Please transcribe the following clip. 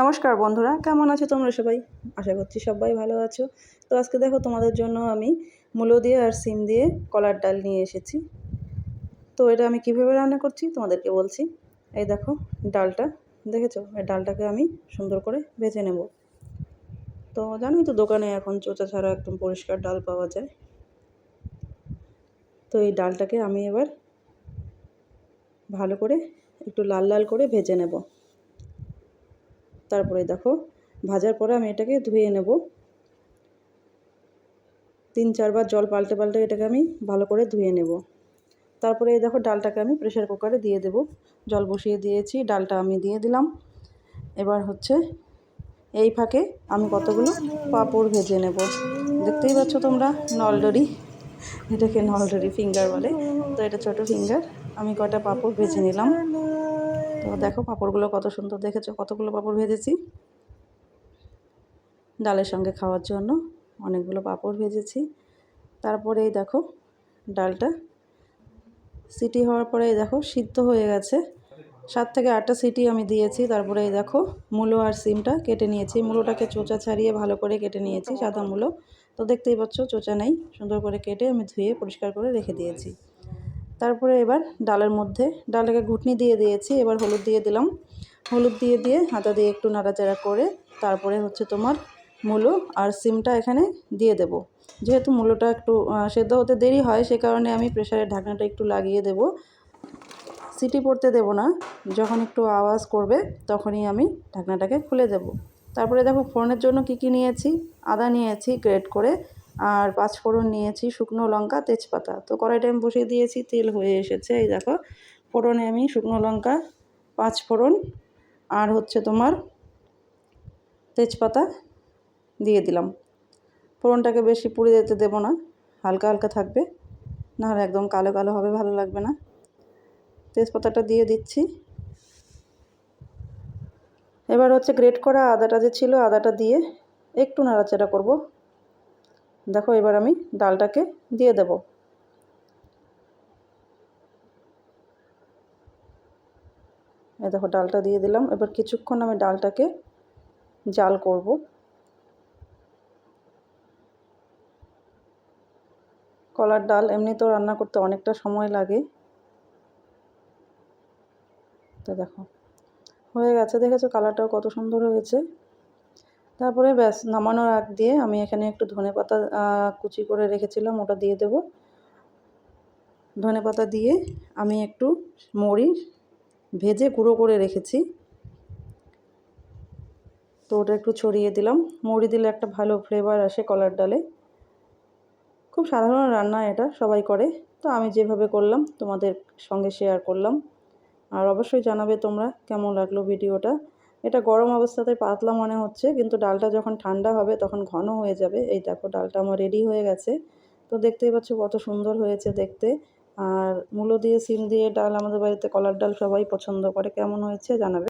নমস্কার বন্ধুরা, কেমন আছো তোমরা সবাই? আশা করছি সবাই ভালো আছো। তো আজকে দেখো তোমাদের জন্য আমি মূলো দিয়ে আর সিম দিয়ে কলার ডাল নিয়ে এসেছি। তো এটা আমি কীভাবে রান্না করছি তোমাদেরকে বলছি। এই দেখো, ডালটা, দেখেছ? এই ডালটাকে আমি সুন্দর করে ভেজে নেব। তো জানোই তো দোকানে এখন চোচা ছাড়া একদম পরিষ্কার ডাল পাওয়া যায়। তো এই ডালটাকে আমি এবার ভালো করে একটু লাল লাল করে ভেজে নেব। তারপরে দেখো, ভাজার পরে আমি এটাকে ধুয়ে নেব। তিন চারবার জল পাল্টে পাল্টে এটাকে আমি ভালো করে ধুয়ে নেব। তারপরে এই দেখো, ডালটাকে আমি প্রেশার কুকারে দিয়ে দেব। জল বসিয়ে দিয়েছি, ডালটা আমি দিয়ে দিলাম। এবার হচ্ছে এই ফাঁকে আমি কতগুলো পাঁপড় ভেজে নেব। দেখতেই পাচ্ছ তোমরা, নলডরি। এটাকে নলডরি ফিঙ্গার বলে। তো এটা ছোট ফিঙ্গার। আমি কটা পাঁপড় ভেজে নিলাম। তো দেখো পাঁপড়গুলো কত সুন্দর দেখেছ? কতগুলো পাঁপড় ভেজেছি? ডালের সঙ্গে খাওয়ার জন্য অনেকগুলো পাঁপড় ভেজেছি। তারপরে এই দেখো ডালটা সিটি হওয়ার পরে দেখো সিদ্ধ হয়ে গেছে। সাত থেকে আটটা সিটি আমি দিয়েছি। তারপরে এই দেখো মূলো আর সিমটা কেটে নিয়েছি। মূলোটাকে চোচা ছাড়িয়ে ভালো করে কেটে নিয়েছি, সাদা মূলো। তো দেখতেই পাচ্ছ চোচা নেই। সুন্দর করে কেটে আমি ধুয়ে পরিষ্কার করে রেখে দিয়েছি। তারপরে এবার ডালের মধ্যে, ডালটাকে ঘুটনি দিয়ে দিয়েছি, এবার হলুদ দিয়ে দিলাম। হলুদ দিয়ে দিয়ে হাতা দিয়ে একটু নাড়াচাড়া করে তারপরে হচ্ছে তোমার মূলো আর সিমটা এখানে দিয়ে দেব। যেহেতু মূলোটা একটু সেদ্ধ হতে দেরি হয়, সে কারণে আমি প্রেশারের ঢাকনাটা একটু লাগিয়ে দেব। সিটি পড়তে দেব না, যখন একটু আওয়াজ করবে তখনই আমি ঢাকনাটাকে খুলে দেব। তারপরে দেখো ফোড়নের জন্য কি কি নিয়েছি? আদা নিয়েছি, গ্রেট করে আর পাঁচ ফোড়ন নিয়েছি, শুকনো লঙ্কা, তেজপাতা। তো কড়াইটা আমি বসিয়ে দিয়েছি, তেল হয়ে এসেছে, এই দেখো। ফোড়নে আমি শুকনো লঙ্কা পাঁচ ফোড়ন আর হচ্ছে তোমার তেজপাতা দিয়ে দিলাম। ফোড়নটাকে বেশি পুড়ে যেতে দেবো না, হালকা হালকা থাকবে, নাহলে একদম কালো কালো হবে, ভালো লাগবে না। তেজপাতাটা দিয়ে দিচ্ছি। এবার হচ্ছে গ্রেট করা আদাটা যে ছিল, আদাটা দিয়ে একটু নাড়াচাড়া করব। দেখো, এবার আমি ডালটাকে দিয়ে দেব। এ দেখো, ডালটা দিয়ে দিলাম। এবার কিছুক্ষণ আমি ডালটাকে জাল করব। কলার ডাল এমনি তো রান্না করতে অনেকটা সময় লাগে। তো দেখো, হয়ে গেছে, দেখেছ? কালারটাও কত সুন্দর হয়েছে। তারপরে ব্যাস, নামানোর আগ দিয়ে আমি এখানে একটু ধনে পাতা কুচি করে রেখেছিলাম, ওটা দিয়ে দেব। ধনে পাতা দিয়ে আমি একটু মরিচ ভেজে গুঁড়ো করে রেখেছি। তো ওটা একটু ছড়িয়ে দিলাম। মৌরি দিলে একটা ভালো ফ্লেভার আসে কলার ডালে। খুব সাধারণ রান্না এটা, সবাই করে। তো আমি যেভাবে করলাম, তোমাদের সঙ্গে শেয়ার করলাম। আর অবশ্যই জানাবে তোমরা কেমন লাগল ভিডিওটা এটা গরম অবস্থাতে পাতলা মনে হচ্ছে, কিন্তু ডালটা যখন ঠান্ডা হবে তখন ঘন হয়ে যাবে। এই দেখো, ডালটা আমার রেডি হয়ে গেছে। তো দেখতেই পাচ্ছ কত সুন্দর হয়েছে দেখতে। আর মূলো দিয়ে, সিম দিয়ে ডাল আমাদের বাড়িতে কলার ডাল সবাই পছন্দ করে। কেমন হয়েছে জানাবে।